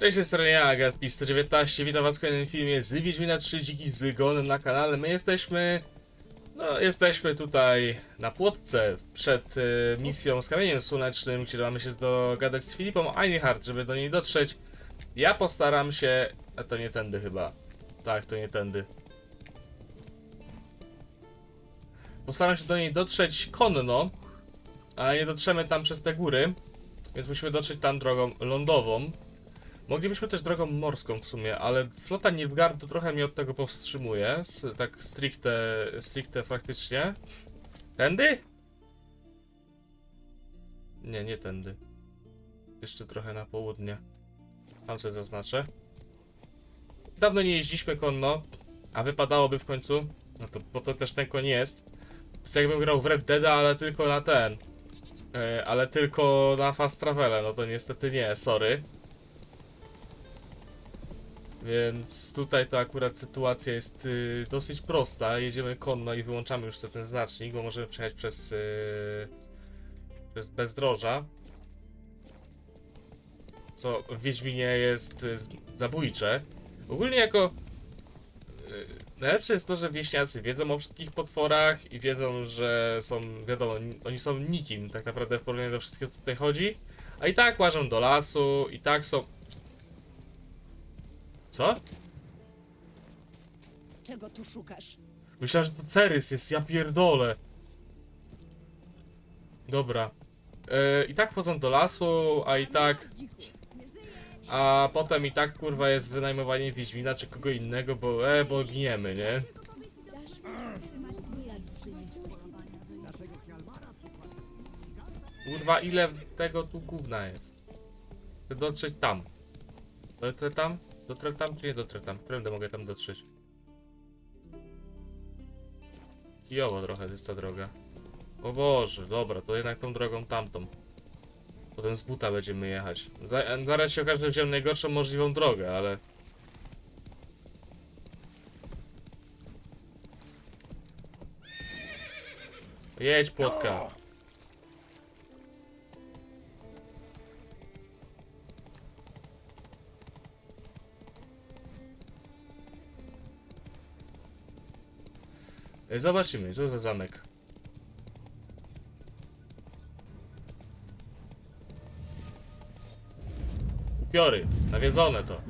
Cześć, z strony ja, Gaspi119, witam was w kolejnym filmie z Wiedźmina 3 Dziki Zygon na kanale. My jesteśmy, no jesteśmy tutaj na płotce przed y, misją z kamieniem słonecznym, gdzie mamy się dogadać z Filipą Einhardt, żeby do niej dotrzeć. Ja postaram się, a to nie tędy chyba, tak, to nie tędy. Postaram się do niej dotrzeć konno, ale nie dotrzemy tam przez te góry, więc musimy dotrzeć tam drogą lądową. Moglibyśmy też drogą morską w sumie, ale flota Nilfgaardu trochę mnie od tego powstrzymuje. Tak stricte, stricte faktycznie. Tędy? Nie, nie tędy. Jeszcze trochę na południe. Tam sobie zaznaczę. Dawno nie jeździliśmy konno, a wypadałoby w końcu. No to po to też ten koń jest. To jakbym grał w Red Deada, ale tylko na ten. E, ale tylko na Fast Travele, no to niestety nie, sorry. Więc tutaj to akurat sytuacja jest y, dosyć prosta. Jedziemy konno i wyłączamy już sobie ten znacznik, bo możemy przejechać przez, y, przez bezdroża. Co w Wiedźminie jest y, zabójcze. Ogólnie jako... y, Najlepsze jest to, że wieśniacy wiedzą o wszystkich potworach i wiedzą, że są, wiadomo, ni- oni są nikim tak naprawdę w porównaniu do wszystkiego, co tutaj chodzi. A i tak łażą do lasu, i tak są... Co? Czego tu szukasz? Myślałem, że to Cerys jest, ja pierdolę. Dobra. E, I tak wchodzą do lasu, a i tak... A potem i tak kurwa jest wynajmowanie Wiedźmina czy kogo innego, bo e, bo giniemy, nie? Kurwa, ile tego tu gówna jest? Chcę dotrzeć tam. Dotrę tam? Dotrę tam czy nie dotrę tam? Prędzej mogę tam dotrzeć. Kijowo trochę jest ta droga. O Boże, dobra, to jednak tą drogą tamtą. Potem z buta będziemy jechać. Za- Zaraz się okaże, że wziąłem najgorszą możliwą drogę, ale... Jedź, płotka. Zobaczymy, co za zamek. Upiory, nawiedzone to.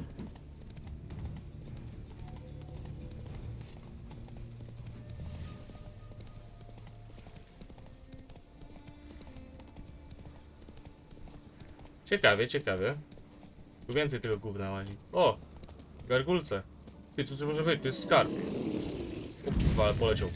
Ciekawie, ciekawie. Tu więcej tego gówna łazi. O! Gargulce. Ty, co to może być? To jest skarb. O kurwa, ale poleciał.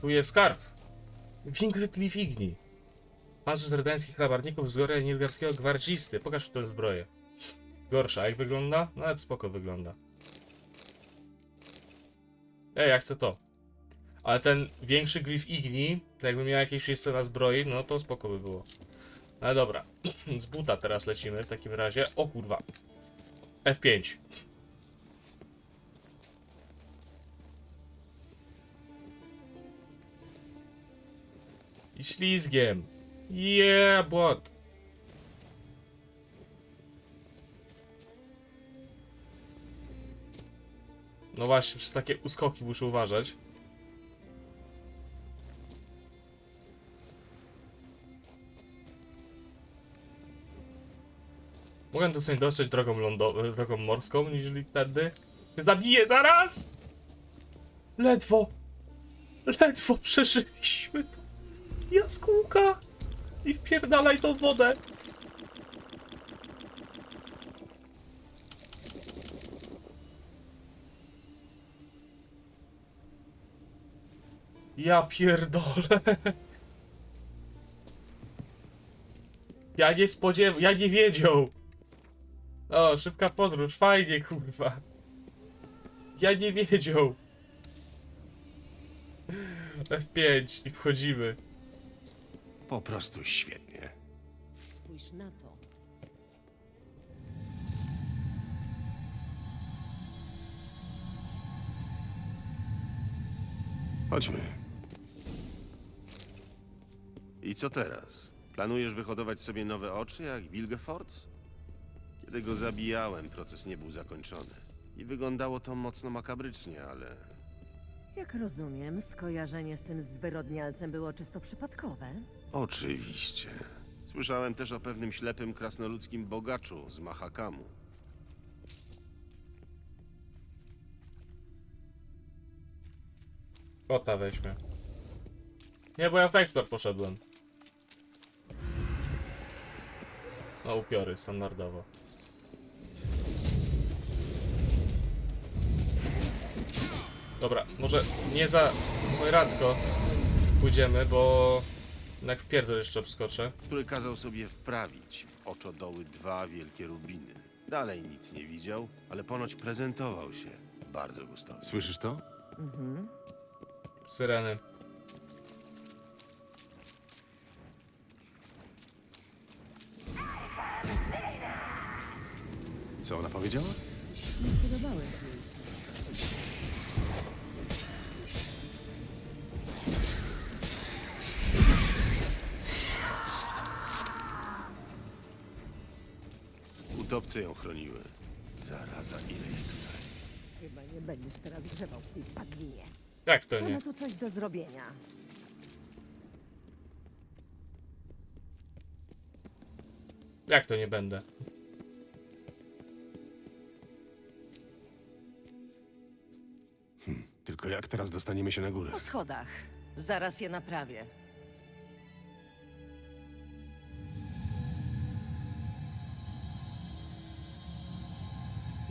Tu jest skarb. Wingry Cliff Igni. Pancerz redańskich labarników z góry nilgarskiego gwardzisty. Pokaż mi tę zbroję. Gorsza, jak wygląda? Nawet spoko wygląda. Ej, ja chcę to. Ale ten większy Glyph Igni, jakby miał jakieś miejsce na zbroi, no to spoko by było. Ale dobra, z buta teraz lecimy w takim razie. O kurwa. F5. I ślizgiem. Yeah, błot. No właśnie, przez takie uskoki muszę uważać. Mogę to sobie dotrzeć drogą lądową, drogą morską, niżeli wtedy. Zabiję zaraz! Ledwo! Ledwo przeżyliśmy to. Jaskółka! I wpierdalaj tą wodę! Ja pierdolę. Ja nie spodziewał, ja nie wiedział. O, szybka podróż, fajnie, kurwa. Ja nie wiedział. F5 i wchodzimy. Po prostu świetnie. Spójrz na to. Chodźmy. I co teraz? Planujesz wyhodować sobie nowe oczy jak Wilgefortz? Kiedy go zabijałem, proces nie był zakończony. I wyglądało to mocno makabrycznie, ale Jak rozumiem, skojarzenie z tym zwyrodnialcem było czysto przypadkowe. Oczywiście. Słyszałem też o pewnym ślepym krasnoludzkim bogaczu z Mahakamu. Kota weźmy. Nie, bo ja w ekspert poszedłem. No, upiory, standardowo. Dobra, może nie za chojracko pójdziemy, bo jednak w pierdol jeszcze obskoczę. który kazał sobie wprawić w oczodoły dwa wielkie rubiny. Dalej nic nie widział, ale ponoć prezentował się bardzo gustowo. Słyszysz to? Mhm. Syreny. Co ona powiedziała? Nie spodobały się. Utopce ją chroniły. Zaraza, ile ich tutaj. Chyba nie będziesz teraz grzebał w tej padlinie. Jak to nie? Mamy tu coś do zrobienia. Jak to nie będę? Tylko jak teraz dostaniemy się na górę? Po schodach. Zaraz je naprawię.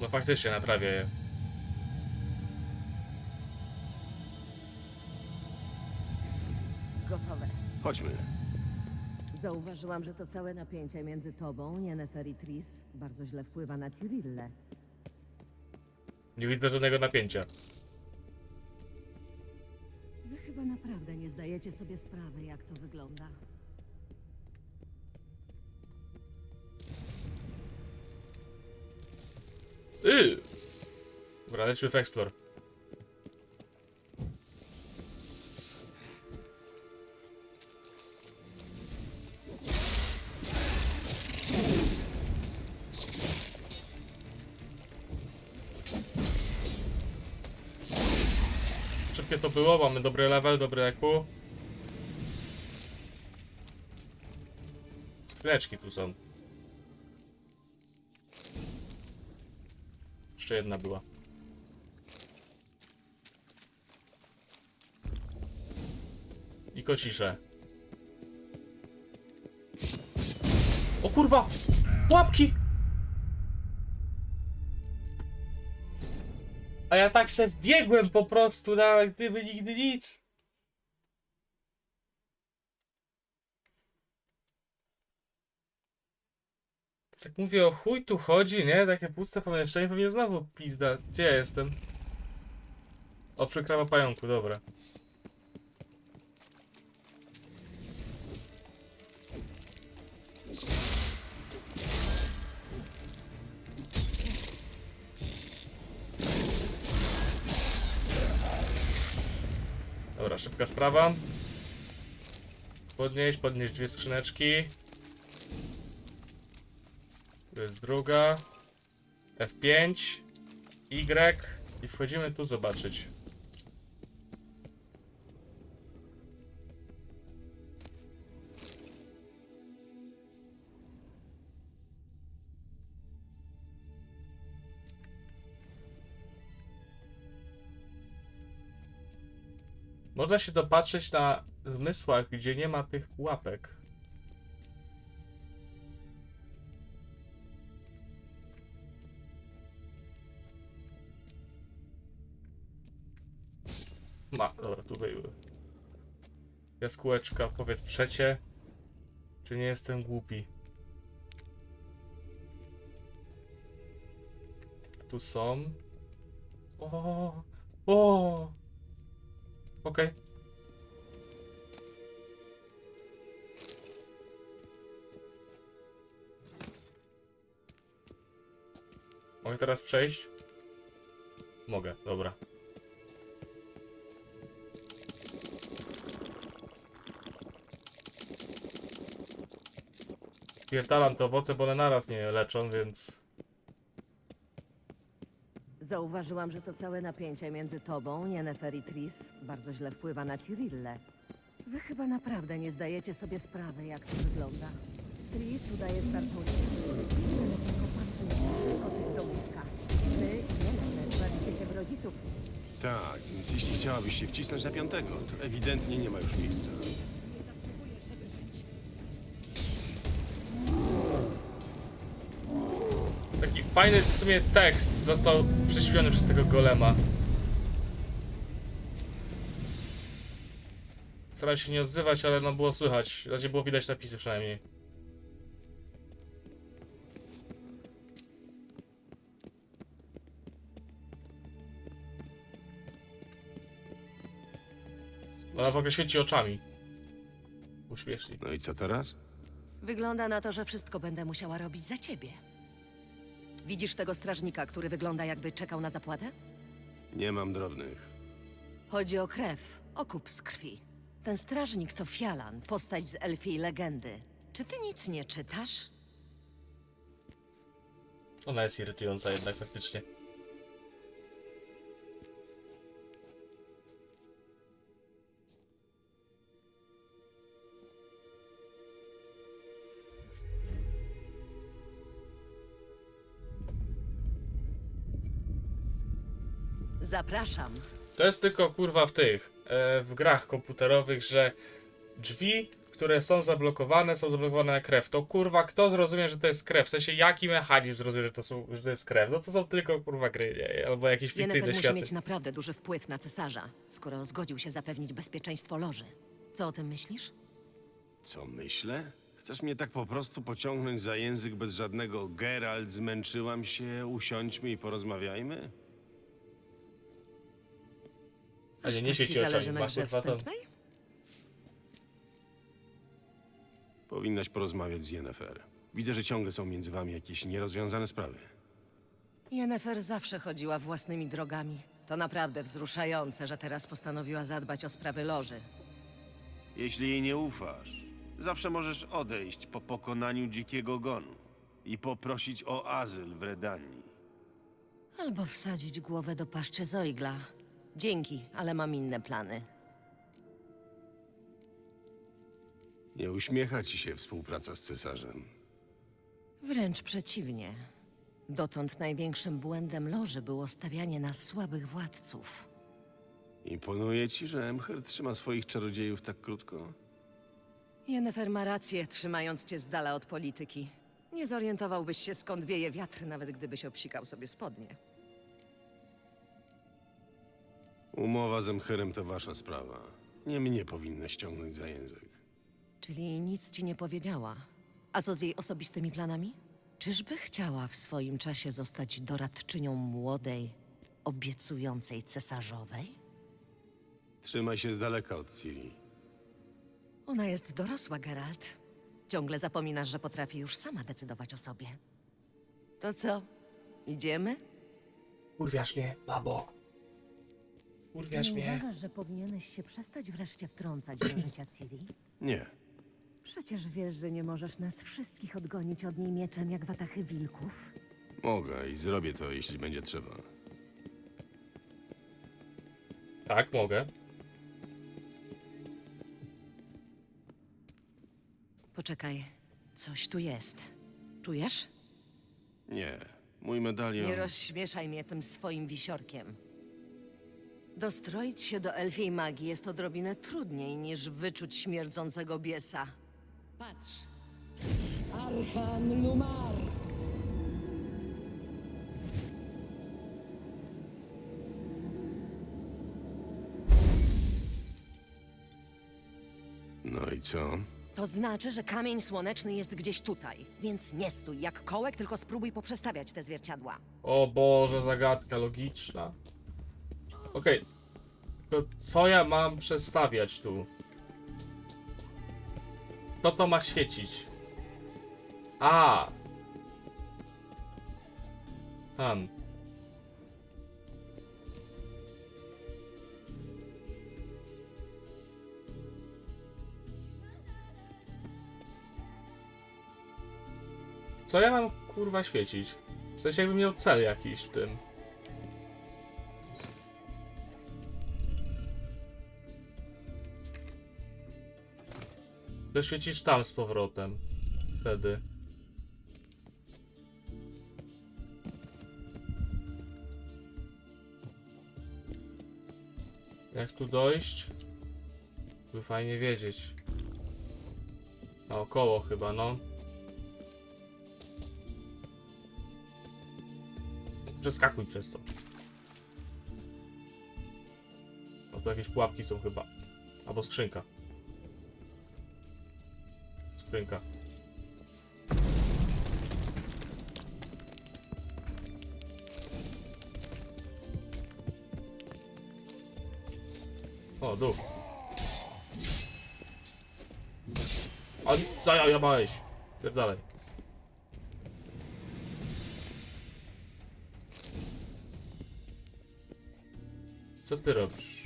No faktycznie naprawię je. Gotowe. Chodźmy. Zauważyłam, że to całe napięcie między tobą, Yennefer i Tris bardzo źle wpływa na Cyrillę. Nie widzę żadnego napięcia. Wy chyba naprawdę nie zdajecie sobie sprawy, jak to wygląda. Dobra, lecimy w Explore. Szybkie to było, mamy dobry level, dobry EQ. Skrzyneczki tu są. Jeszcze jedna była. I kocisze. O kurwa! Łapki! A ja tak se biegłem po prostu na gdyby nigdy nic. Tak mówię, o chuj tu chodzi, nie? Takie puste pomieszczenie, pewnie znowu pizda. Gdzie ja jestem? O, przykrawa pająku, dobra. Szybka sprawa. Podnieść, podnieść dwie skrzyneczki. Tu jest druga. F5. Y. I wchodzimy tu zobaczyć. Można się dopatrzeć na zmysłach, gdzie nie ma tych łapek. Ma, dobra, tu były. Jaskółeczka, powiedz przecie. Czy nie jestem głupi? Tu są. O, o. Okej. Mogę teraz przejść? Mogę, dobra. Pierdalam te owoce, bo one naraz mnie leczą, więc... Zauważyłam, że to całe napięcie między tobą, Yennefer i Tris bardzo źle wpływa na Cyrillę. Wy chyba naprawdę nie zdajecie sobie sprawy, jak to wygląda. Tris udaje starszą siostrę ale tylko patrzy, może skoczyć do łóżka. Wy Yennefer bawicie się w rodziców. Tak, więc jeśli chciałabyś się wcisnąć na piątego, to ewidentnie nie ma już miejsca. Fajny w sumie tekst został prześpiony przez tego golema. Starałem się nie odzywać, ale no było słychać. Znaczy było widać napisy przynajmniej. Ona w ogóle świeci oczami. Uśmiesznie. No i co teraz? Wygląda na to, że wszystko będę musiała robić za ciebie. Widzisz tego strażnika, który wygląda jakby czekał na zapłatę? Nie mam drobnych. Chodzi o krew, okup z krwi. Ten strażnik to Fialan, postać z elfiej legendy. Czy ty nic nie czytasz? Ona jest irytująca jednak faktycznie. Zapraszam. To jest tylko kurwa w tych, e, w grach komputerowych, że drzwi, które są zablokowane, są zablokowane na krew. To kurwa, kto zrozumie, że to jest krew? W sensie, jaki mechanizm zrozumie, że to, są, że to jest krew? No to są tylko kurwa gry, nie? albo jakieś fikcyjne musi światy. mieć naprawdę duży wpływ na cesarza, skoro zgodził się zapewnić bezpieczeństwo loży. Co o tym myślisz? Co myślę? Chcesz mnie tak po prostu pociągnąć za język bez żadnego Geralt, zmęczyłam się, usiądźmy i porozmawiajmy? A nie, Aż nie tak ci zależy oczami, na grze kurwa to... wstępnej? Powinnaś porozmawiać z Yennefer. Widzę, że ciągle są między wami jakieś nierozwiązane sprawy. Yennefer zawsze chodziła własnymi drogami. To naprawdę wzruszające, że teraz postanowiła zadbać o sprawy loży. Jeśli jej nie ufasz, zawsze możesz odejść po pokonaniu dzikiego gonu i poprosić o azyl w Redanii. Albo wsadzić głowę do paszczy Zoigla. Dzięki, ale mam inne plany. Nie uśmiecha ci się współpraca z cesarzem. Wręcz przeciwnie. Dotąd największym błędem loży było stawianie na słabych władców. Imponuje ci, że Emhyr trzyma swoich czarodziejów tak krótko? Yennefer ma rację, trzymając cię z dala od polityki. Nie zorientowałbyś się, skąd wieje wiatr, nawet gdybyś obsikał sobie spodnie. Umowa z Emhyrem to wasza sprawa. Nie mnie powinna ściągnąć za język. Czyli nic ci nie powiedziała. A co z jej osobistymi planami? Czyżby chciała w swoim czasie zostać doradczynią młodej, obiecującej cesarzowej? Trzymaj się z daleka od Ciri. Ona jest dorosła, Geralt. Ciągle zapominasz, że potrafi już sama decydować o sobie. To co? Idziemy? Kurwiasz mnie, babo. Kurwiasz mnie. że powinieneś się przestać wreszcie wtrącać do życia Ciri? Nie. Przecież wiesz, że nie możesz nas wszystkich odgonić od niej mieczem jak watachy wilków. Mogę i zrobię to, jeśli będzie trzeba. Tak, mogę. Poczekaj, coś tu jest. Czujesz? Nie. Mój medalion... Nie rozśmieszaj mnie tym swoim wisiorkiem. Dostroić się do elfiej magii jest odrobinę trudniej niż wyczuć śmierdzącego biesa. Patrz! Archan Lumar! No i co? To znaczy, że kamień słoneczny jest gdzieś tutaj. Więc nie stój jak kołek, tylko spróbuj poprzestawiać te zwierciadła. O Boże, zagadka logiczna. Okej. Tylko co ja mam przestawiać tu? Co to ma świecić? A! Tam. Co ja mam kurwa świecić? W sensie jakbym miał cel jakiś w tym. To świecisz tam z powrotem. Wtedy. Jak tu dojść? By fajnie wiedzieć. Naokoło chyba, no. Przeskakuj przez to. No to jakieś pułapki są chyba. Albo skrzynka. Skrzynka. O, duch. A co ja, ja małeś? dalej. Co ty robisz?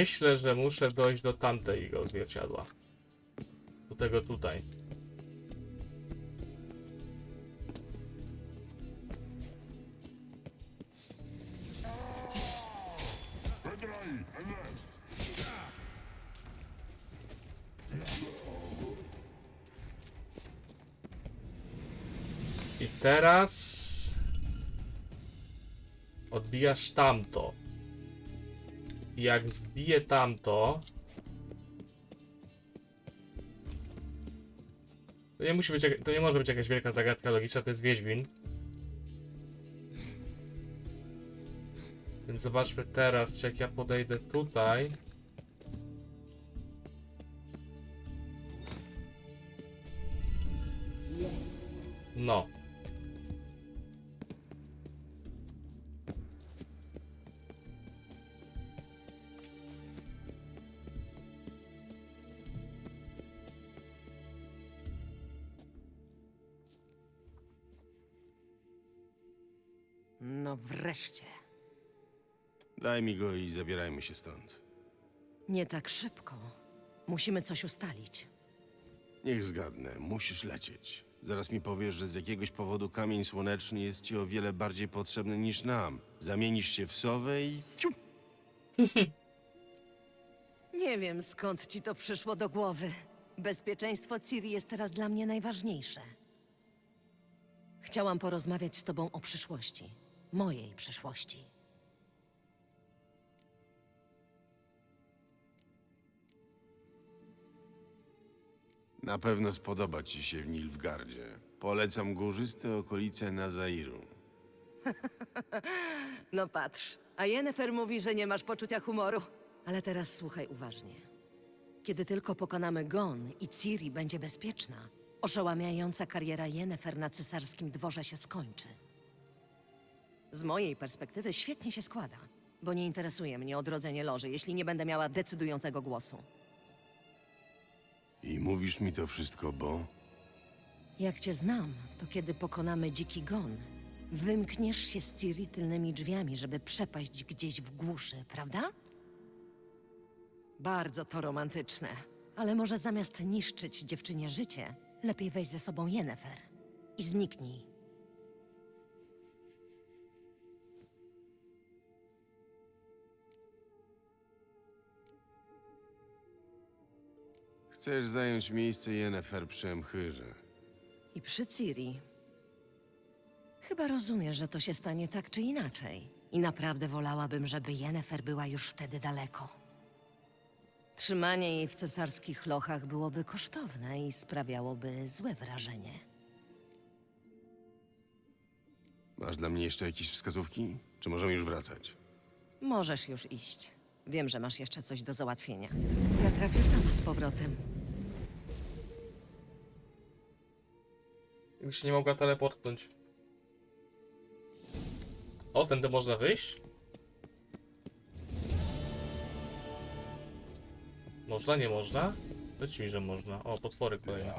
Myślę, że muszę dojść do tamtego zwierciadła. Do tego tutaj. I teraz odbijasz tamto. Jak wbiję tamto, to nie musi być, to nie może być jakaś wielka zagadka logiczna, to jest Wiedźmin. Więc zobaczmy teraz, czy jak ja podejdę tutaj. No. No wreszcie. Daj mi go i zabierajmy się stąd. Nie tak szybko. Musimy coś ustalić. Niech zgadnę, musisz lecieć. Zaraz mi powiesz, że z jakiegoś powodu kamień słoneczny jest ci o wiele bardziej potrzebny niż nam. Zamienisz się w sowę i... Nie wiem, skąd ci to przyszło do głowy. Bezpieczeństwo Ciri jest teraz dla mnie najważniejsze. Chciałam porozmawiać z tobą o przyszłości. Mojej przyszłości. Na pewno spodoba ci się w Nilfgardzie. Polecam górzyste okolice Nazairu. No patrz, a Yennefer mówi, że nie masz poczucia humoru. Ale teraz słuchaj uważnie. Kiedy tylko pokonamy Gon i Ciri będzie bezpieczna, oszałamiająca kariera Yennefer na cesarskim dworze się skończy. Z mojej perspektywy świetnie się składa, bo nie interesuje mnie odrodzenie loży, jeśli nie będę miała decydującego głosu. I mówisz mi to wszystko, bo... Jak cię znam, to kiedy pokonamy dziki gon, wymkniesz się z Ciri tylnymi drzwiami, żeby przepaść gdzieś w głuszy, prawda? Bardzo to romantyczne. Ale może zamiast niszczyć dziewczynie życie, lepiej weź ze sobą Yennefer i zniknij. Chcesz zająć miejsce Yennefer przy Emchyrze. I przy Ciri. Chyba rozumiesz, że to się stanie tak czy inaczej. I naprawdę wolałabym, żeby Yennefer była już wtedy daleko. Trzymanie jej w cesarskich lochach byłoby kosztowne i sprawiałoby złe wrażenie. Masz dla mnie jeszcze jakieś wskazówki? Czy możemy już wracać? Możesz już iść. Wiem, że masz jeszcze coś do załatwienia. Ja trafię sama z powrotem. Jakby się nie mogła teleportnąć. O, tędy można wyjść? Można, nie można? Powiedz mi, że można. O, potwory kolejne.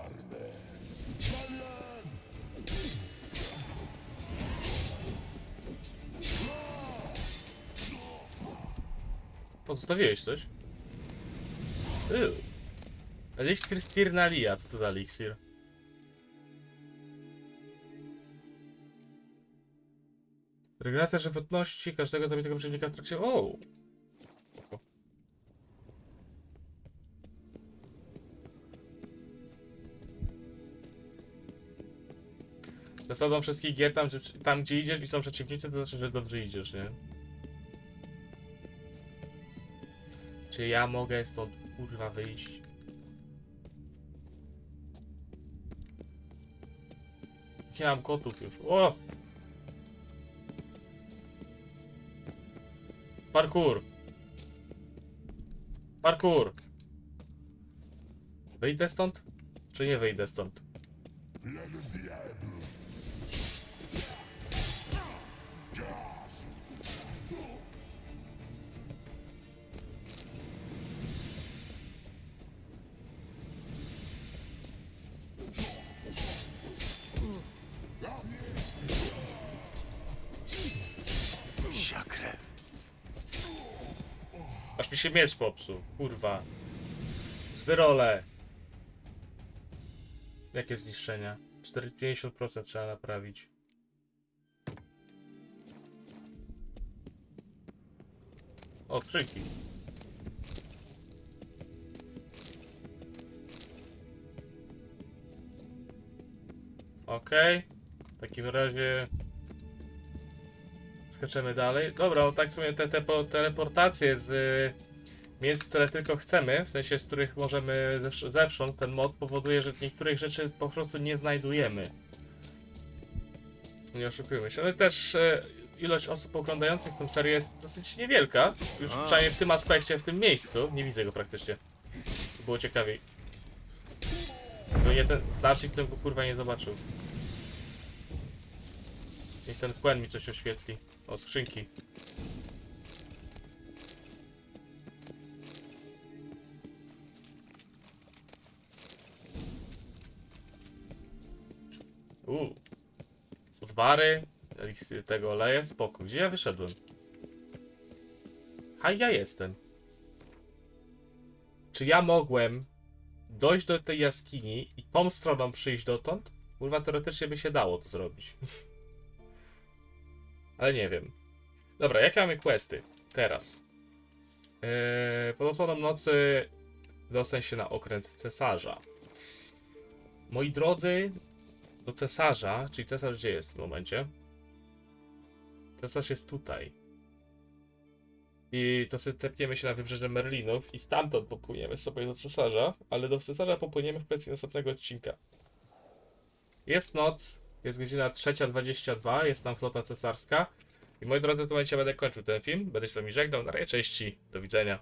Pozostawiłeś coś? Eliksir Stirnalia, co to za eliksir? Regeneracja żywotności każdego zabitego przeciwnika w trakcie... O! Zasadą wszystkich gier, tam, gdzie- tam gdzie idziesz i są przeciwnicy, to znaczy, że dobrze idziesz, nie? Czy ja mogę stąd kurwa wyjść? Nie mam kotów już. O! Parkour. Parkour. Wyjdę stąd? Czy nie wyjdę stąd? Aż mi się miecz popsuł. Kurwa. Zwyrole. Jakie zniszczenia? 450% trzeba naprawić. O, skrzynki. Okej. W takim razie skaczemy dalej. Dobra, no tak w sumie te, te po- teleportacje z y, miejsc, które tylko chcemy, w sensie z których możemy zewsz- zewsząd, ten mod powoduje, że niektórych rzeczy po prostu nie znajdujemy. Nie oszukujmy się, ale też e, ilość osób oglądających tę serię jest dosyć niewielka. Już A. przynajmniej w tym aspekcie, w tym miejscu. Nie widzę go praktycznie. To było ciekawiej. Bo nie ten znacznik, ten go kurwa nie zobaczył. Niech ten Quen mi coś oświetli. O, skrzynki. Uuu. Odwary. Eliksir tego oleje. Spoko. Gdzie ja wyszedłem? A ja jestem. Czy ja mogłem dojść do tej jaskini i tą stroną przyjść dotąd? Kurwa, teoretycznie by się dało to zrobić. Ale nie wiem. Dobra, jakie mamy questy? Teraz. Yy, pod osłoną nocy dostań się na okręt cesarza. Moi drodzy, do cesarza, czyli cesarz gdzie jest w tym momencie? Cesarz jest tutaj. I to sobie się na wybrzeże Merlinów i stamtąd popłyniemy sobie do cesarza, ale do cesarza popłyniemy w kwestii następnego odcinka. Jest noc, jest godzina 3.22, jest tam flota cesarska. I moi drodzy, w tym momencie będę kończył ten film. Będę się z wami żegnał. Na razie, cześć, do widzenia.